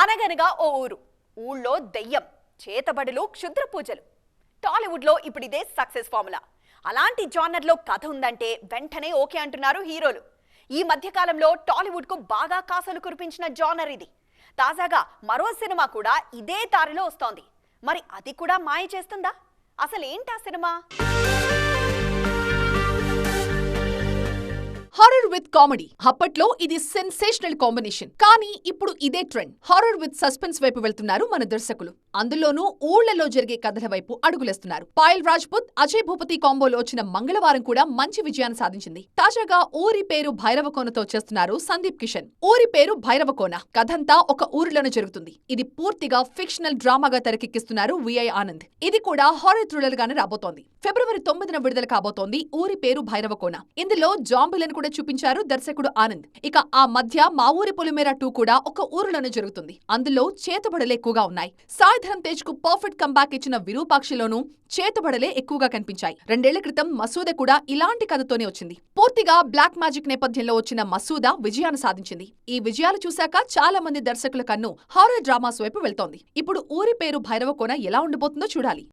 అనగనగా ఓ ఊరు. ఊళ్ళో దెయ్యం చేతబడులు క్షుద్ర పూజలు టాలీవుడ్లో ఇప్పుడు ఇదే సక్సెస్ ఫార్ములా. అలాంటి జానర్లో కథ ఉందంటే వెంటనే ఓకే అంటున్నారు హీరోలు. ఈ మధ్యకాలంలో టాలీవుడ్కు బాగా కాసలు కురిపించిన జానర్ ఇది. తాజాగా మరో సినిమా కూడా ఇదే దారిలో వస్తోంది. మరి అది కూడా మాయ చేస్తుందా? అసలేంటా సినిమా? విత్ కామెడీ అప్పట్లో ఇది సెన్సేషనల్ కాంబినేషన్ కానీ ఇప్పుడు ఇదే ట్రెండ్ హారర్ విత్ సస్పెన్స్ వైపు వెళ్తున్నారు మన దర్శకులు. అందులోనూ ఊళ్ళలో జరిగే కథల వైపు అడుగులేస్తున్నారు. పాయల్ రాజ్పుత్ అజయ్ భూపతి కాంబోలో వచ్చిన మంగళవారం కూడా మంచి విజయాన్ని సాధించింది. తాజాగా ఊరి పేరు భైరవకోనతో చేస్తున్నారు సందీప్ కిషన్. ఊరి పేరు భైరవకోన కథంతా ఒక ఊరిలోనే జరుగుతుంది. ఇది పూర్తిగా ఫిక్షనల్ డ్రామాగా తెరకెక్కిస్తున్నారు విఐ ఆనంద్. ఇది కూడా హారర్ థ్రిల్లర్ గానే రాబోతోంది. ఫిబ్రవరి తొమ్మిదిన విడుదల కాబోతోంది ఊరి పేరు భైరవకోన ఇందులో జాంబులను కూడా చూపించారు దర్శకుడు ఆనంద్. ఇక ఆ మధ్య మా ఊరి పొలిమేర టూ కూడా ఒక ఊరిలోనే జరుగుతుంది. అందులో చేతబడలే ఎక్కువగా ఉన్నాయి. సాయిధరం తేజ్కు పర్ఫెక్ట్ కంబ్యాక్ ఇచ్చిన విరూపాక్షిలోనూ చేతబడలే ఎక్కువగా కనిపించాయి. రెండేళ్ళ క్రితం మసూద కూడా ఇలాంటి కథతోనే వచ్చింది. పూర్తిగా బ్లాక్ మ్యాజిక్ నేపథ్యంలో వచ్చిన మసూద విజయాన్ని సాధించింది. ఈ విజయాలు చూశాక చాలా మంది దర్శకుల కన్ను హారర్ డ్రామాస్ వైపు వెళ్తోంది. ఇప్పుడు ఊరి పేరు భైరవకోన ఎలా ఉండబోతుందో చూడాలి.